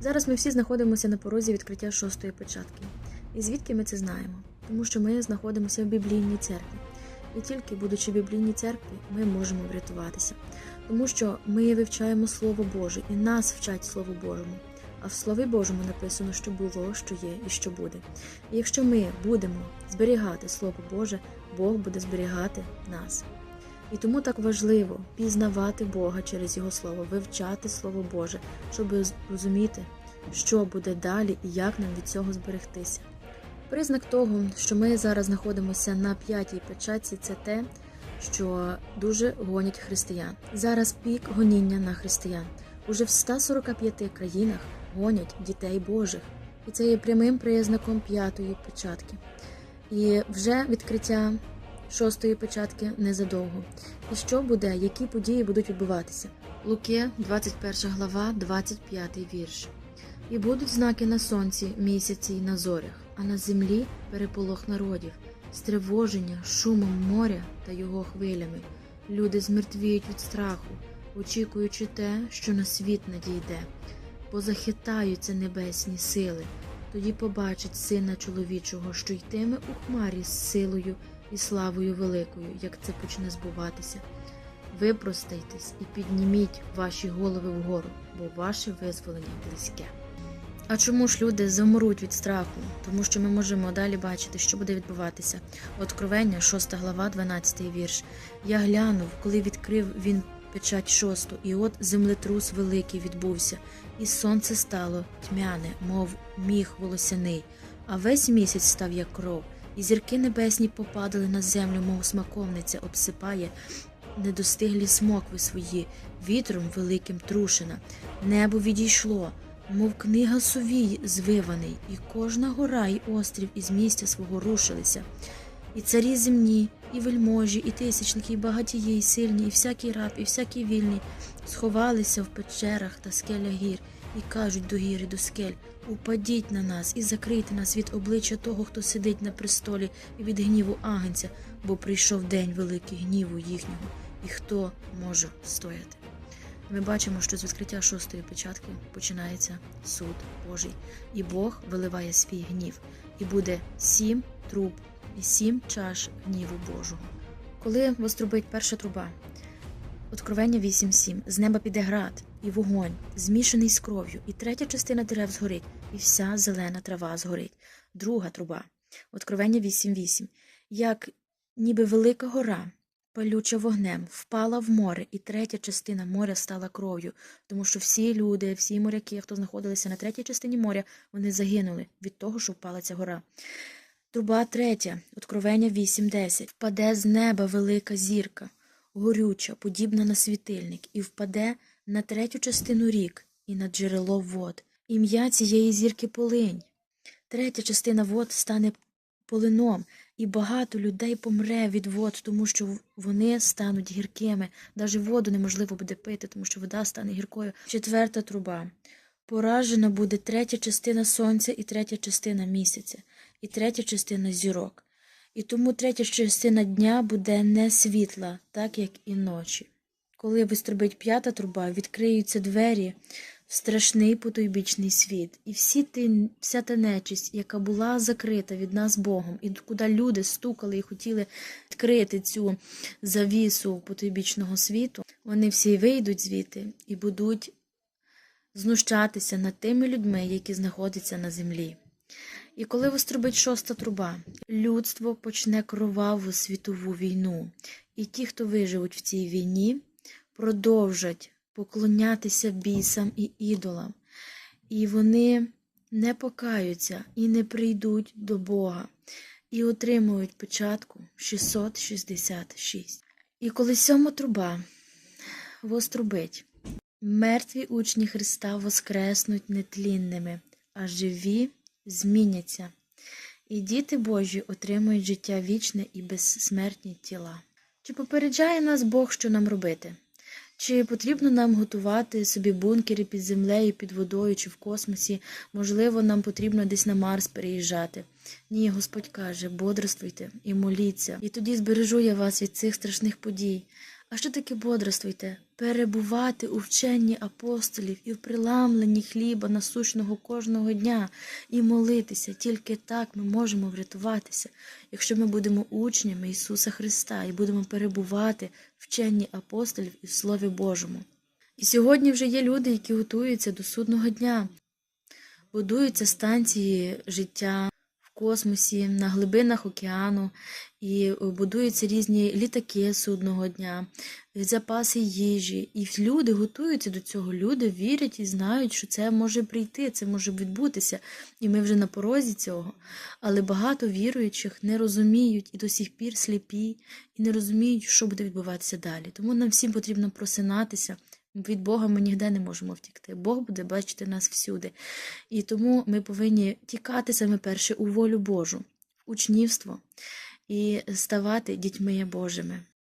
Зараз ми всі знаходимося на порозі відкриття шостої печатки. І звідки ми це знаємо? Тому що ми знаходимося в біблійній церкві. І тільки, будучи в біблійній церкві, ми можемо врятуватися. Тому що ми вивчаємо Слово Боже і нас вчать Слову Божому. А в Слові Божому написано, що було, що є і що буде. І якщо ми будемо зберігати Слово Боже, Бог буде зберігати нас. І тому так важливо пізнавати Бога через Його Слово, вивчати Слово Боже, щоб розуміти, що буде далі і як нам від цього зберегтися. Признак того, що ми зараз знаходимося на п'ятій печатці, це те, що дуже гонять християн. Зараз пік гоніння на християн. Уже в 145 країнах гонять дітей Божих. І це є прямим признаком п'ятої печатки. І вже відкриття шостої печатки незадовго. І що буде, які події будуть відбуватися? Луки, 21 глава, 25 вірш. І будуть знаки на сонці, місяці й на зорях, а на землі переполох народів, стривоження, шумом моря та його хвилями. Люди змертвіють від страху, очікуючи те, що на світ надійде, позахитаються небесні сили. Тоді побачить сина чоловічого, що йтиме у хмарі з силою і славою великою, як це почне збуватися. Випростайтесь і підніміть ваші голови вгору, бо ваше визволення близьке. А чому ж люди замруть від страху? Тому що ми можемо далі бачити, що буде відбуватися. Откровення, 6 глава, 12 вірш. Я глянув, коли відкрив він печать шосту, і от землетрус великий відбувся, і сонце стало тьмяне, мов міг волосяний, а весь місяць став як кров, і зірки небесні попадали на землю, мов смаковниця обсипає недостиглі смокви свої, вітром великим трушена. Небо відійшло, мов книга сувій звиваний, і кожна гора й острів із місця свого рушилися. І царі земні, і вельможі, і тисячники, і багатії, і сильні, і всякий раб, і всякий вільний сховалися в печерах та скелях гір, і кажуть до гір до скель Упадіть на нас і закрийте нас від обличчя того, хто сидить на престолі, і від гніву агнця, бо прийшов день великий гніву їхнього, і хто може стояти. Ми бачимо, що з відкриття шостої печатки починається суд Божий, і Бог виливає свій гнів, і буде сім труб і сім чаш гніву Божого. Коли вострубить перша труба, Откровення 8.7. З неба піде град і вогонь, змішаний з кров'ю, і третя частина дерев згорить, і вся зелена трава згорить. Друга труба. Откровення 8.8. Як ніби велика гора, палюча вогнем, впала в море, і третя частина моря стала кров'ю, тому що всі люди, всі моряки, хто знаходилися на третій частині моря, вони загинули від того, що впала ця гора. Труба третя, Откровення 8.10. Впаде з неба велика зірка горюча, подібна на світильник, і впаде на третю частину рік і на джерело вод. Ім'я цієї зірки полинь. Третя частина вод стане полином, і багато людей помре від вод, тому що вони стануть гіркими. Навіть воду неможливо буде пити, тому що вода стане гіркою. Четверта труба. Поражена буде третя частина сонця і третя частина місяця, і третя частина зірок. І тому третя частина дня буде не світла, так як і ночі. Коли вистрибить п'ята труба, відкриються двері в страшний потойбічний світ, і всі ти, вся та нечисть, яка була закрита від нас Богом, і куди люди стукали і хотіли відкрити цю завісу потойбічного світу, вони всі вийдуть звідти і будуть знущатися над тими людьми, які знаходяться на землі. І коли виструбить шоста труба, людство почне кроваву світову війну, і ті, хто виживуть в цій війні, продовжать поклонятися бісам і ідолам, і вони не покаються і не прийдуть до Бога, і отримують початку 666. І коли сьома труба вострубить, мертві учні Христа воскреснуть нетлінними, а живі зміняться, і діти Божі отримують життя вічне і безсмертні тіла. Чи попереджає нас Бог, що нам робити? Чи потрібно нам готувати собі бункери під землею, під водою чи в космосі? Можливо, нам потрібно десь на Марс переїжджати. Ні, Господь каже, бодрствуйте і моліться, і тоді збережу я вас від цих страшних подій. А що таке бодрствуйте? Перебувати у вченні апостолів і в приламленні хліба насущного кожного дня і молитися. Тільки так ми можемо врятуватися, якщо ми будемо учнями Ісуса Христа і будемо перебувати в вченні апостолів і в Слові Божому. І сьогодні вже є люди, які готуються до судного дня, будуються станції життя космосі, на глибинах океану, і будуються різні літаки судного дня, запаси їжі. І люди готуються до цього. Люди вірять і знають, що це може прийти, це може відбутися. І ми вже на порозі цього. Але багато віруючих не розуміють і до сих пір сліпі, і не розуміють, що буде відбуватися далі. Тому нам всім потрібно просинатися. Від Бога ми ніде не можемо втікти. Бог буде бачити нас всюди. І тому ми повинні тікати саме перше у волю Божу, учнівство і ставати дітьми Божими.